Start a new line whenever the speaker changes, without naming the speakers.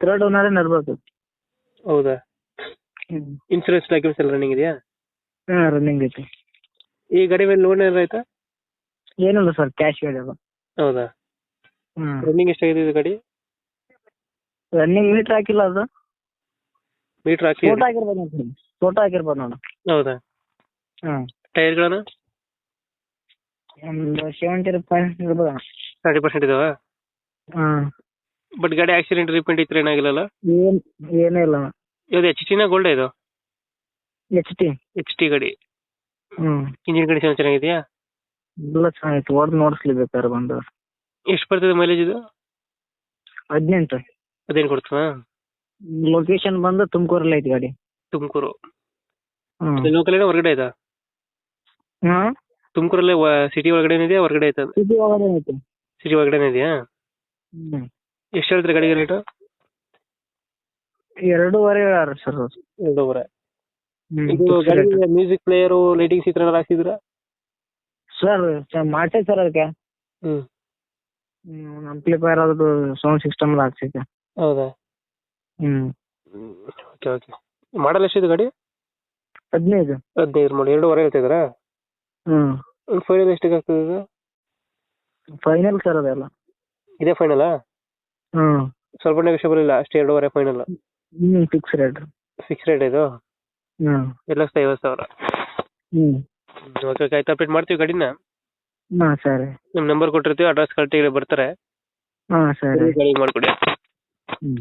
Third ಓನರೇ ನಡ್ಬೋದು
ಹೌದಾ? Insurance documents ಎಲ್ಲ running ಇದೆಯಾ?
ಹಾಂ ರನ್ನಿಂಗ್ ಐತಿ.
ಈ ಗಾಡಿ ಮೇಲೆ ಲೋನ್ ಏನಾರ ಆಯ್ತಾ?
ಏನಿಲ್ಲ ಸರ್ ಕ್ಯಾಶ್ ಗಾಡಿ
ಹೌದಾ? ರನ್ನಿಂಗ್ ಎಷ್ಟಾಗಿದೆ ಇದು ಗಾಡಿ?
ರನ್ನಿಂಗ್ ಮೀಟರ್ ಹಾಕಿಲ್ಲ ಅದು.
ಮೀಟರ್ ಹಾಕಿ
ಫೋಟೋ ಹಾಕಿರ್ಬೋದು ನೋಡಿ ಫೋಟೋ ಹಾಕಿರ್ಬೋದು ನೋಡು.
ಹೌದಾ?
ಟೈರ್
ಟೈರ್ಗಳನ್ನ
ಒಂದು ಸೆವೆಂಟಿ ರೂಪಾಯಿ ಇರ್ಬೋದು?
ತರ್ಟಿ ಪರ್ಸೆಂಟ್ ಇದಾವ?
ಹಾಂ
ಬಟ್ ಗಾಡಿ ಆಕ್ಸಿಡೆಂಟ್ ರಿಪೇಂಟ್ ಇತ್ತು ಏನಾಗಿಲ್ಲಲ್ಲ?
ಏನು ಏನೂ ಇಲ್ಲ
ಯಾವ್ದು ಎಚ್ ಟಿನ ಗೋಲ್ಡ್ ಇದು?
ಎಚ್ ಟಿ
ಎಚ್ ಟಿ ಗಾಡಿ.
ಹ್ಮ್.
ಇಂಜಿನ್ ಕಂಡೀಷನ್ ಚೆನ್ನಾಗಿದೆಯಾ?
ಎಲ್ಲ ಚೆನ್ನಾಗಿತ್ತು. ಹೊಡೆದು ನೋಡಿಸ್ಲಿಬೇಕಾರೆ ಬಂದು.
ಎಷ್ಟು ಬರ್ತದೆ ಮೈಲೇಜ್ ಇದು?
ಹದಿನೆಂಟು.
ಅದೇನು ಕೊಡ್ತದ?
ಲೊಕೇಶನ್ ಬಂದು ತುಮಕೂರಲ್ಲಿ ಐತಿ ಗಾಡಿ.
ತುಮಕೂರು.
ಹ್ಮ್.
ಲೋಕಲ್ ಏನೋ ಹೊರಗಡೆ ಆಯ್ತಾ
ಹಾಂ?
ತುಮಕೂರಲ್ಲೇ ಸಿಟಿ ಒಳಗಡೆ ಇದೆಯಾ ಹೊರಗಡೆ ಆಯ್ತಾ
ಸಿಟಿ ಒಳಗಡೆ ಐತಿ.
ಸಿಟಿ ಒಳಗಡೆ ಇದೆಯಾ?
ಹ್ಞೂ
ಎಷ್ಟು ಹೇಳ್ತೀರಿ ಗಾಡಿಗೆ ರೇಟು
ಎರಡೂವರೆ ಹೇಳಾರ ಸರ್
ಎರಡೂವರೆ. ಇದು ಗಾಡಿಗೆ ಮ್ಯೂಸಿಕ್ ಪ್ಲೇಯರು ಲೈಟಿಂಗ್ಸ್ ಈ ಥರ ಏನಾರು ಹಾಕ್ಸಿದ್ರಾ
ಸರ್ ಮಾಡ್ತೇವೆ ಸರ್ ಅದಕ್ಕೆ
ಹ್ಮ್.
ಅಂಪ್ಲಿಫೈರ್ ಅದು ಸೌಂಡ್ ಸಿಸ್ಟಮ್ ಹಾಕ್ಸಿದ್ದೆ.
ಹೌದಾ?
ಹ್ಮ್.
ಓಕೆ ಓಕೆ ಮಾಡಲ್ ಎಷ್ಟಿದೆ ಗಾಡಿ?
ಹದಿನೈದು.
ಹದಿನೈದು ಮಾಡಿ ಎರಡೂವರೆ ಹೇಳ್ತಿದ್ದೀರಾ
ಹ್ಞೂ
ಒಂದು ಫೈನಲ್ ಎಷ್ಟಿಗೆ ಆಗ್ತದೆ ಇದು?
ಫೈನಲ್ ಸರ್ ಅದೆಲ್ಲ.
ಇದೇ ಫೈನಲಾ
ಹ್ಞೂ
ಸ್ವಲ್ಪ ನೆಗೋಷಿಯಬಲ್ ಇಲ್ಲ ಅಷ್ಟೇ ಎರಡೂವರೆ final
hmm fix rate
fix rate ಇದು?
ಹ್ಮ್
ಎಲ್ಲ ಲಕ್ಷದ ಐವತ್ತು ಸಾವಿರ.
ಹ್ಮ್.
ಓಕೆ ಓಕೆ ಆಯ್ತು ಅಪ್ಡೇಟ್ ಮಾಡ್ತೀವಿ ಗಾಡಿನ?
ಹಾಂ ಸರಿ.
ನಿಮ್ಮ ನಂಬರ್ ಕೊಟ್ಟಿರ್ತೀವಿ ಅಡ್ರೆಸ್ ಕರೆಕ್ಟಾಗಿ ಬರ್ತಾರೆ.
ಹಾಂ ಸರಿ.
ಗಾಡಿ ಮಾಡಿಕೊಡಿ.
ಹ್ಞೂ